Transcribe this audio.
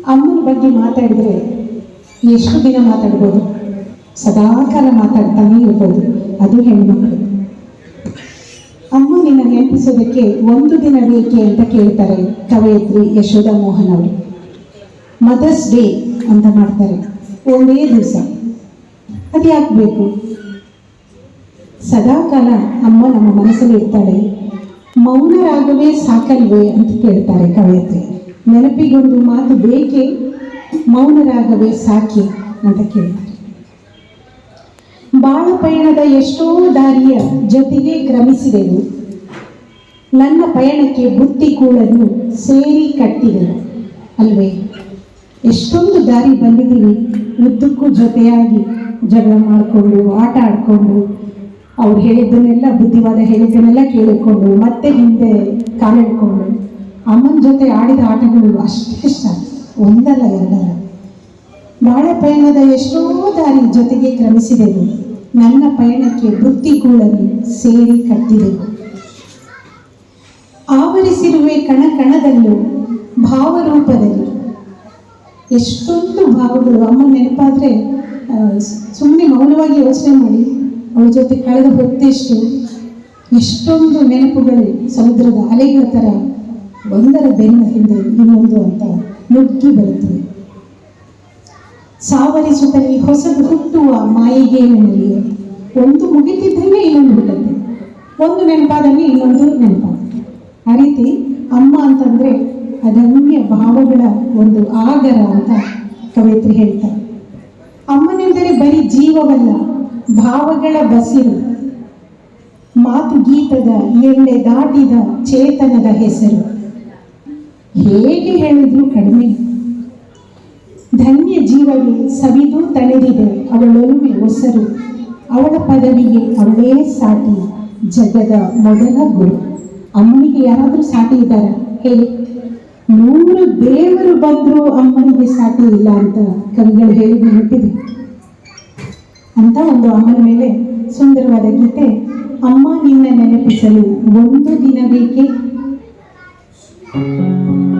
ಅಮ್ಮನ ಬಗ್ಗೆ ಮಾತಾಡಿದ್ರೆ ಎಷ್ಟು ದಿನ ಮಾತಾಡ್ಬೋದು? ಸದಾಕಾಲ ಮಾತಾಡ್ತಾನೆ ಇರ್ಬೋದು. ಅದು ಹೆಣ್ಮಕ್ಳು. ಅಮ್ಮ ನಿನ್ನ ನೆನಪಿಸೋದಕ್ಕೆ ಒಂದು ದಿನ ಬೇಕೆ ಅಂತ ಕೇಳ್ತಾರೆ ಕವಯತ್ರಿ ಯಶೋಧ ಮೋಹನ್ ಅವರು. ಮದರ್ಸ್ ಡೇ ಅಂತ ಮಾಡ್ತಾರೆ. ಒಂದೇ ದಿವಸ. ಅದು ಯಾಕೆ ಬೇಕು? ಸದಾಕಾಲ ಅಮ್ಮ ನಮ್ಮ ಮನಸ್ಸಲ್ಲಿ ಇರ್ತಾಳೆ. ಮೌನರಾಗವೇ ಸಾಕಲ್ವೇ ಅಂತ ಕೇಳ್ತಾರೆ ಕವಯತ್ರಿ. ನೆನಪಿಗೊಂದು ಮಾತು ಬೇಕೇ? ಮೌನರಾಗವೇ ಸಾಕೆ ಅಂತ ಕೇಳ್ತಾರೆ. ಬಾಳ ಪಯಣದ ಎಷ್ಟೋ ದಾರಿಯ ಜೊತೆಗೆ ಕ್ರಮಿಸಿದೆವು. ನನ್ನ ಪಯಣಕ್ಕೆ ಬುತ್ತಿ ಕೂಳನ್ನು ಸೇರಿ ಕಟ್ಟಿದೆವು. ಅಲ್ವೇ? ಎಷ್ಟೊಂದು ದಾರಿ ಬಂದಿದ್ದೀವಿ. ಉದ್ದಕ್ಕೂ ಜೊತೆಯಾಗಿ ಜಗಳ ಮಾಡಿಕೊಂಡು, ಆಟ ಆಡಿಕೊಂಡು, ಅವ್ರು ಹೇಳಿದ್ದನ್ನೆಲ್ಲ ಬುದ್ಧಿವಾದ ಹೇಳಿದ್ದನ್ನೆಲ್ಲ ಕೇಳಿಕೊಂಡು, ಮತ್ತೆ ಹಿಂದೆ ಕಾಲಿಡ್ಕೊಂಡು. ಅಮ್ಮನ ಜೊತೆ ಆಡಿದ ಆಟಗಳು ಅಷ್ಟಿಷ್ಟ ಒಂದಲ್ಲ ಎರಡಲ್ಲ. ಬಾಳ ಪಯಣದ ಎಷ್ಟೋ ದಾರಿ ಜೊತೆಗೆ ಕ್ರಮಿಸಿದೆವು. ನನ್ನ ಪಯಣಕ್ಕೆ ವೃತ್ತಿಗೂಳನ್ನು ಸೇರಿ ಕಟ್ಟಿದೆವು. ಆವರಿಸಿರುವೆ ಕಣ ಕಣದಲ್ಲೂ ಭಾವರೂಪದಲ್ಲಿ. ಎಷ್ಟೊಂದು ಭಾವಗಳು. ಅಮ್ಮ ನೆನಪಾದರೆ ಸುಮ್ಮನೆ ಮೌನವಾಗಿ ಯೋಚನೆ ಮಾಡಿ, ಅವಳ ಜೊತೆ ಕಳೆದ ಹೊತ್ತೆಷ್ಟು ಎಷ್ಟೊಂದು ನೆನಪುಗಳು ಸಮುದ್ರದ ಅಲೆಗಳ ಥರ ಒಂದರ ಬೆನ್ನ ಹಿಂದೆ ಇನ್ನೊಂದು ಅಂತ ನುಗ್ಗಿ ಬರುತ್ತದೆ. ಸಾವರಿಸುತ್ತಲೇ ಹೊಸದು ಹುಟ್ಟುವ ಮಾಯಿಗೆಯಲ್ಲಿ ಒಂದು ಮುಗಿತಿದ್ದಂಗೆ ಇನ್ನೊಂದು ಹುಟ್ಟುತ್ತೆ. ಒಂದು ನೆನಪಾದಲ್ಲಿ ಇನ್ನೊಂದು ನೆನಪ ಆ ರೀತಿ ಅಮ್ಮ ಅಂತಂದ್ರೆ ಅದನ್ಯ ಭಾವಗಳ ಒಂದು ಆಗರ ಅಂತ ಕವಿತ್ರಿ ಹೇಳ್ತಾರೆ. ಅಮ್ಮನೆಂದರೆ ಬರೀ ಜೀವವಲ್ಲ, ಭಾವಗಳ ಬಸಿರು. ಮಾತು ಗೀತದ ಎಲ್ಲೆ ದಾಟಿದ ಚೇತನದ ಹೆಸರು. ಹೇಗೆ ಹೇಳಿದ್ರು ಕಡಿಮೆ? ಧನ್ಯ ಜೀವವು ಸವಿದು ತಳೆದಿದೆ ಅವಳೊಲುಮೆ ಒಸರು. ಅವಳ ಪದವಿಗೆ ಅವಳೇ ಸಾಟಿ, ಜಗದ ಮೊದಲ ಗುರು. ಅಮ್ಮನಿಗೆ ಯಾರಾದರೂ ಸಾಟಿ ಇದ್ದಾರ? ಹೇಳಿ. ನೂರು ದೇವರು ಬಂದರೂ ಅಮ್ಮನಿಗೆ ಸಾಟಿ ಇಲ್ಲ ಅಂತ ಕವಿಗಳು ಹೇಳಿದ್ರು ಹುಟ್ಟಿದೆ. ಅಂತ ಒಂದು ಅಮ್ಮನ ಮೇಲೆ ಸುಂದರವಾದ ಗೀತೆ, ಅಮ್ಮ ನಿನ್ನ ನೆನಪಿಸಲು ಒಂದು ದಿನ ಬೇಕೆ Thank you.